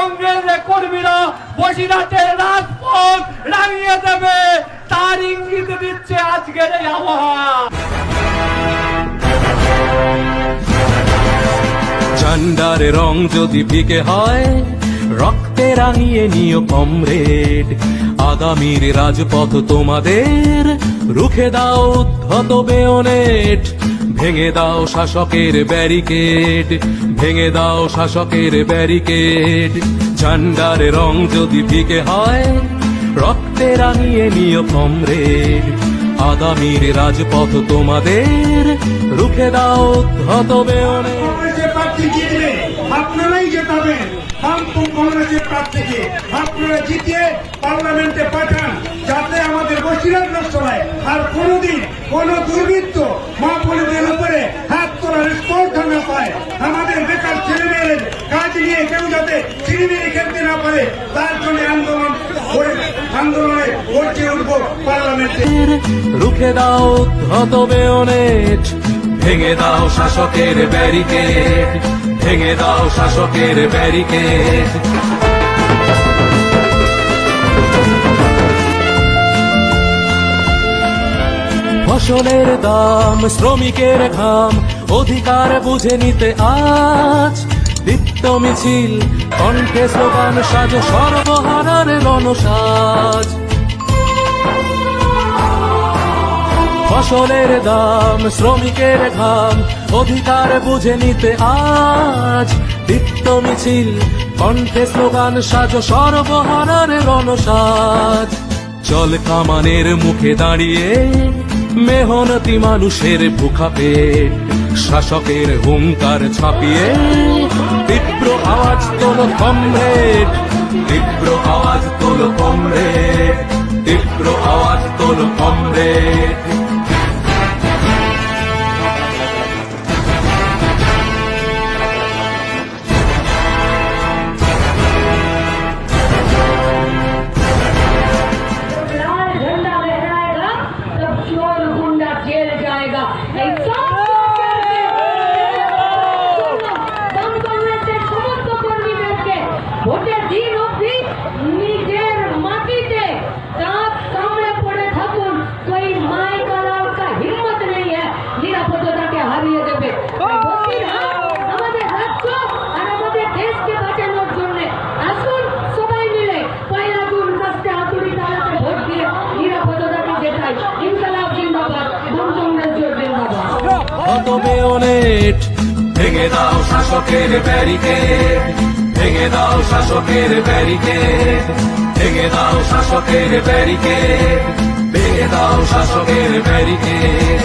কংগ্রেসের কর্মীরা বসিরহাটের রাজপথ রাঙিয়ে দেবে। তার ইঙ্গিত দিচ্ছে আজকের এই আবহাওয়া। ঝান্ডার রং যদি ফিকে হয়, রক্তে রাঙিয়ে নিও কমরেড। আগামীর রাজপথ তোমাদের রুখে দাও উদ্ধত বেয়নেট। ভেঙে দাও শাসকের ব্যারিকেড, ভেঙে দাও শাসকের ব্যারিকেড। ঝান্ডার রং যদি ফিকে হয়, রক্তে রাঙিয়ে নিও কমরেড। আগামীর রাজপথ তোমাদের রুখে দাও প্রার্থী জিতবে, আপনারাই জেতাবেন। বাম কংগ্রেসের প্রার্থীকে আপনারা জিতিয়ে পার্লামেন্টে পাঠান, যাতে আমাদের আর কোনোদিন কোন দুর্বৃত্ত মা যাতে খেলতে না পারে, তার জন্য আন্দোলন আন্দোলনে গর্জে উঠবো পার্লামেন্টে। রুখে দাও ধত বেয়নেট ভেঙে দাও শাসকের ব্যারিকেড, ভেঙে দাও শাসকের ব্যারিকেড। ফসলের দাম, শ্রমিকের ঘাম, অধিকার বুঝে নিতে আজ দীপ্ত মিছিল কণ্ঠে স্লোগান সাজ সর্বহারার রণসাজ ফসলের দাম, শ্রমিকের ঘাম, অধিকার বুঝে নিতে আজ। দীপ্ত মিছিল, কণ্ঠে স্লোগান সাজ সর্বহারার রণসাজ চল কামানের মুখে দাঁড়িয়ে মেহনতি মানুষের ভুখাপে শাসকের হুঙ্কার ছাপিয়ে তীব্র আওয়াজ তোলো কমরেড তীব্র আওয়াজ তোলো কমরেড তীব্র আওয়াজ তোলো কমরেড বেয়নেট ভেঙে দাও শাসকের ব্যারিকেড, ভেঙে দাও শাসকের ব্যারিকেড, ভেঙে দাও শাসকের ব্যারিকেড, ভেঙে দাও শাসকের ব্যারিকেড।